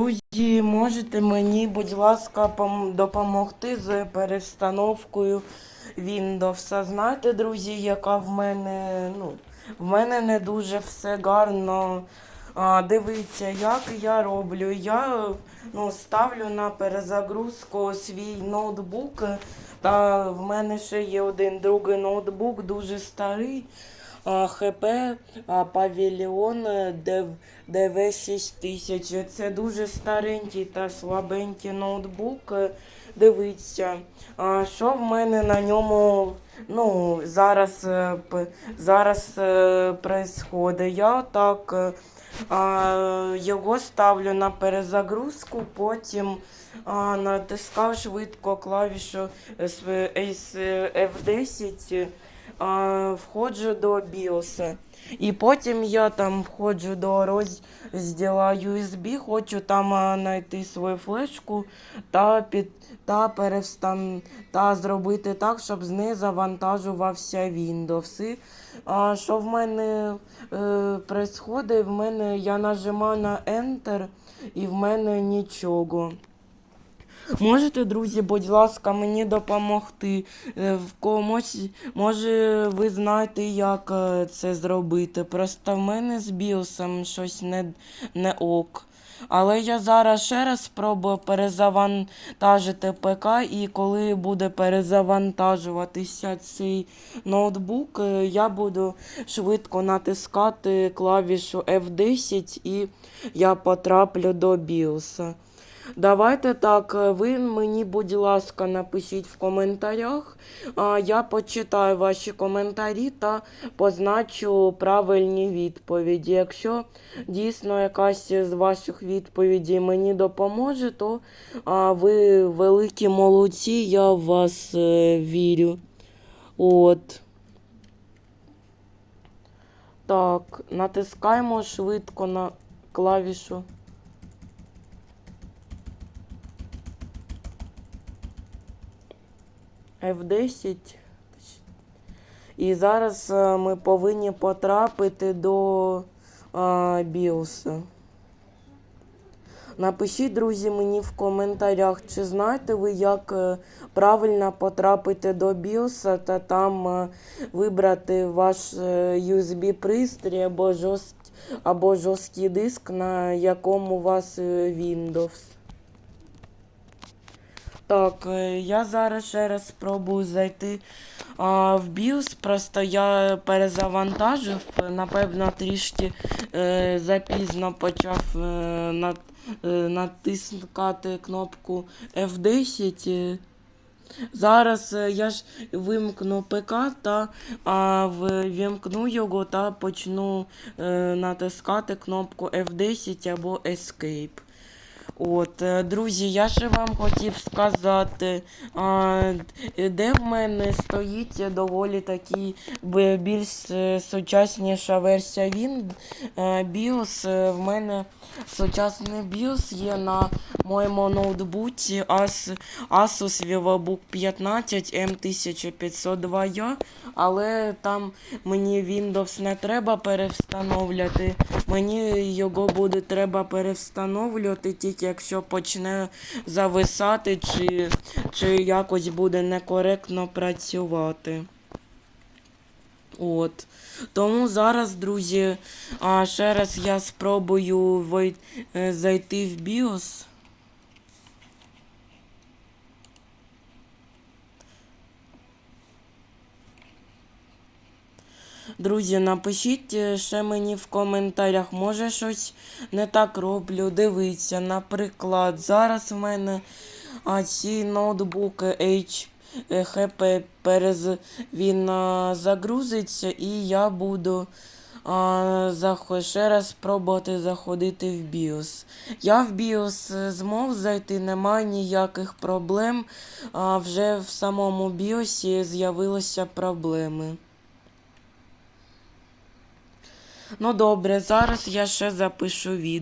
Друзі, можете мені, будь ласка, допомогти з перестановкою Windows. Знаєте, друзі, яка в мене, ну, в мене не дуже все гарно. А, дивіться, як я роблю. Я ну, ставлю на перезагрузку свій ноутбук. Та в мене ще є один другий ноутбук, дуже старий. ХП Павільйон ДВ6000. Це дуже старенький та слабенький ноутбук. Е, Дивіться, що в мене на ньому ну, зараз, е, зараз е, происходить. Я так е, його ставлю на перезагрузку, потім натискав швидко клавішу F10 а, входжу до BIOS. І потім я там входжу до розділу USB, хочу там знайти свою флешку та під та перестан та зробити так, щоб з неї завантажувався Windows. І, а, що в мене е, происходить? В мене я нажимаю на Enter і в мене нічого. Можете, друзі, будь ласка, мені допомогти. Е, В комусь, може, ви знаєте, як е, це зробити. Просто в мене з біосом щось не, не ок. Але я зараз ще раз спробую перезавантажити ПК, і коли буде перезавантажуватися цей ноутбук, е, я буду швидко натискати клавішу F10 і я потраплю до біоса. Давайте так, е, ви мені, будь ласка, напишіть в коментарях. Я почитаю ваші коментарі та позначу правильні відповіді. Якщо дійсно якась з ваших відповідей мені допоможе, то ви великі молодці, я в вас е, вірю. От. Так, натискаємо швидко на клавішу. F10. І зараз е, ми повинні потрапити до а, BIOS. Напишіть, друзі, мені в коментарях, чи знаєте ви, як е, правильно потрапити до BIOS та там е, вибрати ваш е, USB-пристрій або, жорст... або жорсткий диск, на якому у вас е, Windows. Так, е, я зараз ще раз спробую зайти а, в BIOS, просто я перезавантажив, напевно, трішки е, запізно почав е, нат, е, натискати кнопку F10. е. Зараз е, я ж вимкну ПК та а, вимкну його та почну е, натискати кнопку F10 або Escape. От, е, друзі, я ще вам хотів сказати, а, де в мене стоїть доволі такі більш е, сучасніша версія Він е, BIOS. Е, В мене сучасний BIOS є на моєму ноутбуці As, Asus VivoBook 15 M1502 але там мені Windows не треба перевстановлювати. Мені його буде треба перевстановлювати тільки якщо почне зависати, чи, чи якось буде некоректно працювати. От. Тому зараз, друзі, а, ще раз я спробую вой- е, зайти в BIOS. Друзі, напишіть е, ще мені в коментарях, може щось не так роблю. Дивіться, наприклад, зараз в мене а, ці ноутбуки H, е, HP перез, він а, загрузиться і я буду а, захо- ще раз спробувати заходити в BIOS. Я в BIOS е, змог зайти, немає ніяких проблем. А вже в самому BIOS з'явилися проблеми. Ну добре, зараз я ще запишу відео.